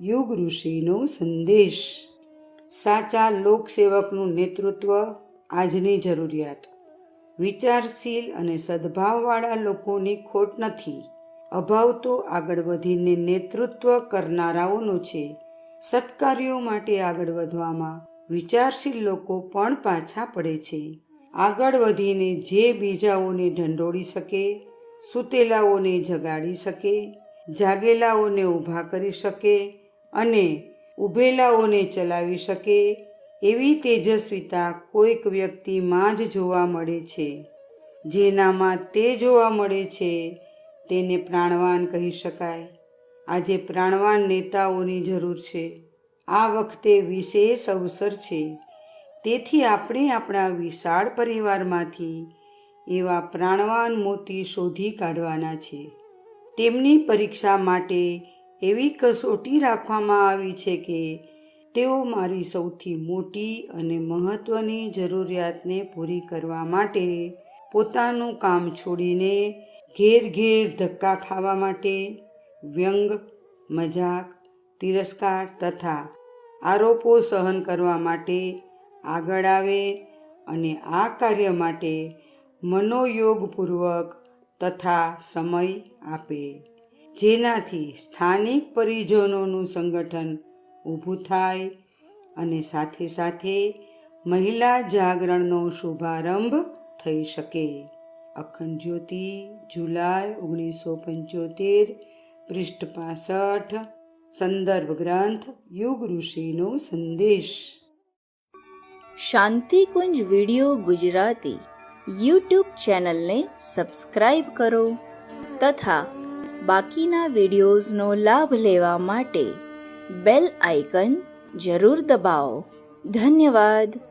યુગ ઋષિનો સંદેશ. સાચા લોકસેવકનું નેતૃત્વ આજની જરૂરિયાત. વિચારશીલ અને સદભાવવાળા લોકોની ખોટ નથી. અભાવ તો આગળ વધીને નેતૃત્વ કરનારાઓનો છે. સત્કાર્યો માટે આગળ વધવામાં વિચારશીલ લોકો પણ પાછા પડે છે. આગળ વધીને જે બીજાઓને ઢંઢોળી શકે, સુતેલાઓને જગાડી શકે, જાગેલાઓને ઊભા કરી શકે અને ઊભેલાઓને ચલાવી શકે એવી તેજસ્વીતા કોઈક વ્યક્તિમાં જ જોવા મળે છે. જેનામાં તે જોવા મળે છે, તેને પ્રાણવાન કહી શકાય. આજે પ્રાણવાન નેતાઓની જરૂર છે. આ વખતે વિશેષ અવસર છે. તેથી આપણે આપણા વિશાળ પરિવારમાંથી એવા પ્રાણવાન મોતી શોધી કાઢવાના છે. તેમની પરીક્ષા માટે એવી કસોટી રાખવામાં આવી છે કે તેઓ મારી સૌથી મોટી અને મહત્ત્વની જરૂરિયાતને પૂરી કરવા માટે પોતાનું કામ છોડીને ઘેર ઘેર ધક્કા ખાવા માટે વ્યંગ, મજાક, તિરસ્કાર તથા આરોપો સહન કરવા માટે આગળ આવે અને આ કાર્ય માટે મનોયોગપૂર્વક તથા સમય આપે. જેનાથી સ્થાનિક પરિજનોનું સંગઠન ઊભું થાય અને સાથે સાથે મહિલા જાગરણનો શુભારંભ થઈ શકે. અખંડ જ્યોતિ, જુલાઈ ઓગણીસો પંચોતેર, પૃષ્ઠ પાસઠ, સંદર્ભ ગ્રંથ, યુગ ઋષિનો સંદેશ. શાંતિકુંજ વિડિયો ગુજરાતી યુટ્યુબ ચેનલને સબસ્ક્રાઇબ કરો તથા બાકીના વિડીયોઝનો લાભ લેવા માટે બેલ આઇકન જરૂર દબાવો. ધન્યવાદ.